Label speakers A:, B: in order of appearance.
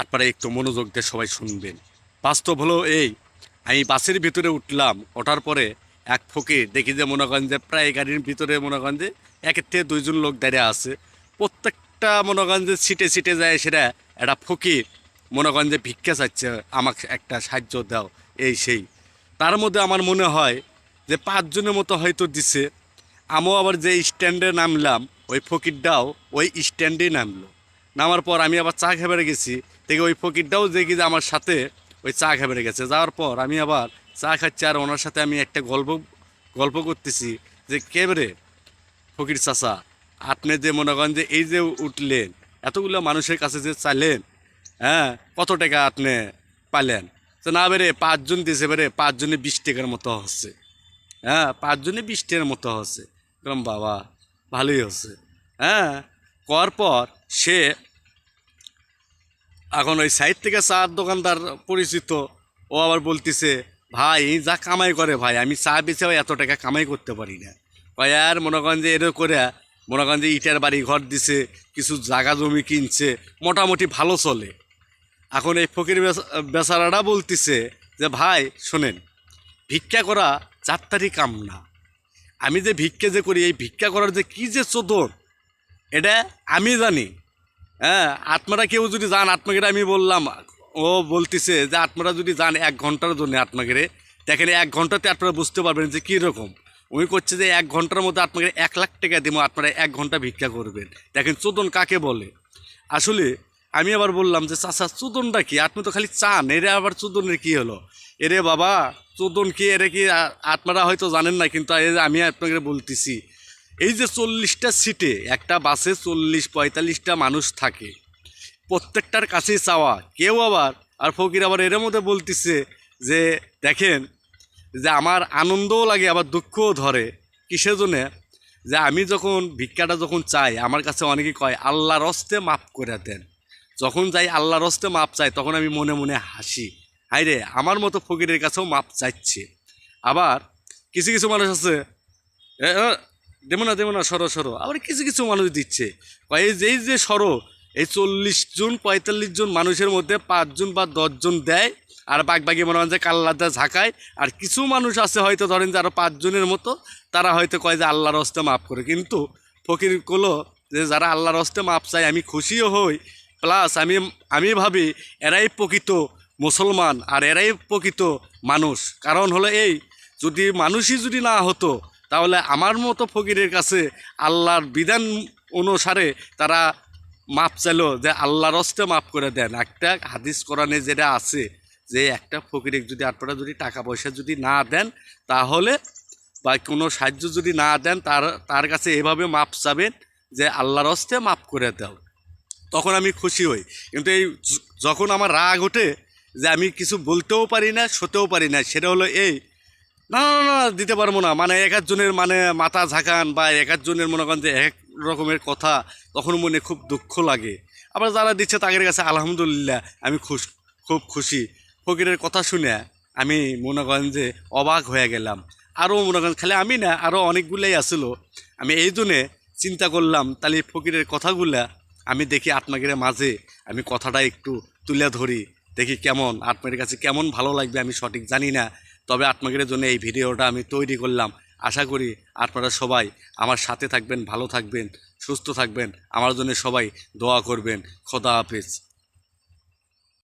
A: আপনারা একটু মনোযোগ দিয়ে সবাই শুনবেন। বাস্তব হলো এই, আমি বাসের ভিতরে উঠলাম, ওঠার পরে এক ফকির দেখি যে মনে করেন যে প্রায় গাড়ির ভিতরে মনে করেন যে একের থেকে দুইজন লোক দাঁড়িয়ে আছে। প্রত্যেকটা মনে করেন যে সিটে সিটে যায় সেটা একটা ফকির মনে করেন যে ভিক্ষা চাচ্ছে, আমাকে একটা সাহায্য দাও। এই সেই। তার মধ্যে আমার মনে হয় যে পাঁচজনের মতো হয়তো দিছে। আমিও আবার যে স্ট্যান্ডে নামলাম, ওই ফকিরটাও ওই স্ট্যান্ডেই নামলো। নামার পর আমি আবার চা খেয়ে গেছি। থেকে ওই ফকিরটাও দেখি যে আমার সাথে ওই চা খেয়ে গেছে। যাওয়ার পর আমি আবার চা খাচ্ছি আর ওনার সাথে আমি একটা গল্প গল্প করতেছি যে কেবরে ফকির চাচা? আপনি যে মনে করেন যে এই যে উঠলেন, এতগুলো মানুষের কাছে যে চাইলেন হ্যাঁ কত টাকা আপনি পালেন তো না বেরে পাঁচজন দিয়েছে বেরে পাঁচজনে বিশ টাকার মতো হচ্ছে। হ্যাঁ পাঁচজনে বিশ টাকার মতো হচ্ছে। বাবা, ভালোই হচ্ছে। হ্যাঁ করার পর সে এখন ওই সাইড থেকে চার দোকানদার পরিচিত, ও আবার বলতেছে, ভাই, যা কামাই করে ভাই, আমি চা বেচেও এত টাকা কামাই করতে পারি না। ভাই আর মনে করেন যে এরকম করে, মনে করেন যে ইটার বাড়ি ঘর দিছে, কিছু জায়গা জমি কিনছে, মোটামুটি ভালো চলে। এখন এই ফকির বেচা- বেচারাটা বলতেছে যে, ভাই, শোনেন, ভিক্ষা করা চারটারই কাম না। আমি যে ভিক্ষা যে করি, এই ভিক্ষা করার যে কী যে চোদন, এটা আমি জানি হ্যাঁ আপনারা কেউ যদি যান আপনাকে আমি বললাম, ও বলতেছে যে আপনারা যদি যান এক ঘণ্টার জন্য আপনাকে দেখেন এক ঘন্টাতে আপনারা বুঝতে পারবেন যে কীরকম উনি করছে যে এক ঘণ্টার মধ্যে আপনাকে এক লাখ টাকা দেবো আপনারা এক ঘণ্টা ভিক্ষা করবেন। দেখেন চোদন কাকে বলে? আসলে আমি আবার বললাম যে, চাচা, চোদনটা কি? আপনি তো খালি চান, এরে আবার চোদনের কি হলো? এরে বাবা, চোদন কি? এরে কি আপনারা হয়তো জানেন না, কিন্তু আমি আপনাকে বলতেছি। এই যে চল্লিশটা সিটে একটা বাসে চল্লিশ, পঁয়তাল্লিশটা মানুষ থাকে, প্রত্যেকটার কাছেই চাওয়া, কেউ আবার, আর ফকির আবার এর মধ্যে বলতেছে যে, দেখেন, যে আমার আনন্দও লাগে, আবার দুঃখও ধরে। কিসের জন্যে? যে আমি যখন ভিক্ষাটা যখন চাই, আমার কাছে অনেকে কয় আল্লাহ রস্তে মাফ করে দেন। যখন যাই আল্লাহ রস্তে মাপ চাই, তখন আমি মনে মনে হাসি। হাই রে, আমার মতো ফকিরের কাছেও মাপ চাইছে। আবার কিছু কিছু মানুষ আছে দেবো না দেবো না, সরো সরো। আবার কিছু কিছু মানুষ দিচ্ছে। এই যে এই যে সরো, এই চল্লিশ জন, পঁয়তাল্লিশ জন মানুষের মধ্যে পাঁচজন বা দশজন দেয়, আর বাগবাগি মনে হয় যে কাল্লাদা ঝাঁকায়। আর কিছু মানুষ আছে হয়তো ধরেন যে আরও পাঁচজনের মতো, তারা হয়তো কয় যে আল্লাহর হস্তে মাফ করে। কিন্তু ফকির কলো যে যারা আল্লাহর হস্তে মাপ চায়, আমি খুশিও হই। প্লাস আমি আমি ভাবি এরাই প্রকৃত মুসলমান, আর এরাই প্রকৃত মানুষ। কারণ হলো এই, যদি মানুষই যদি না হতো তাহলে আমার মতো ফকিরের কাছে আল্লাহর বিধান অনুসারে তারা মাপ চাইলো যে আল্লাহর হস্তে মাফ করে দেন। একটা হাদিস কোরআনে যেটা আছে যে একটা ফকিরে যদি আপনারা যদি টাকা পয়সা যদি না দেন, তাহলে বা কোনো সাহায্য যদি না দেন, তার তার কাছে এভাবে মাপ চাবেন যে আল্লাহর হস্তে মাফ করে দাও। তখন আমি খুশি হই। কিন্তু এই যখন আমার রাগ ওঠে যে আমি কিছু বলতেও পারি না, শোতেও পারি না, সেটা হলো এই না না না দিতে পারব না। মানে এক একজনের মানে মাথা ঝাঁকান বা এক একজনের মনে করেন যে এক রকমের কথা, তখন মনে খুব দুঃখ লাগে। আবার যারা দিচ্ছে তাদের কাছে আলহামদুলিল্লাহ, আমি খুশ, খুব খুশি। ফকিরের কথা শুনে আমি মনে করেন যে অবাক হয়ে গেলাম। আরও মনে করেন, খালি আমি না, আরও অনেকগুলাই আসলো। আমি এই জন্যে চিন্তা করলাম, তাহলে ফকিরের কথাগুলা আমি দেখি আপনাদের মাঝে, আমি কথাটা একটু তুলে ধরি। দেখি কেমন, আপনাদের কাছে কেমন ভালো লাগবে আমি সঠিক জানি না। তবে আপনাদের জন্য এই ভিডিওটা আমি তৈরি করলাম। আশা করি আপনারা সবাই আমার সাথে থাকবেন, ভালো থাকবেন, সুস্থ থাকবেন। আমার জন্য সবাই দোয়া করবেন। খোদা হাফেজ।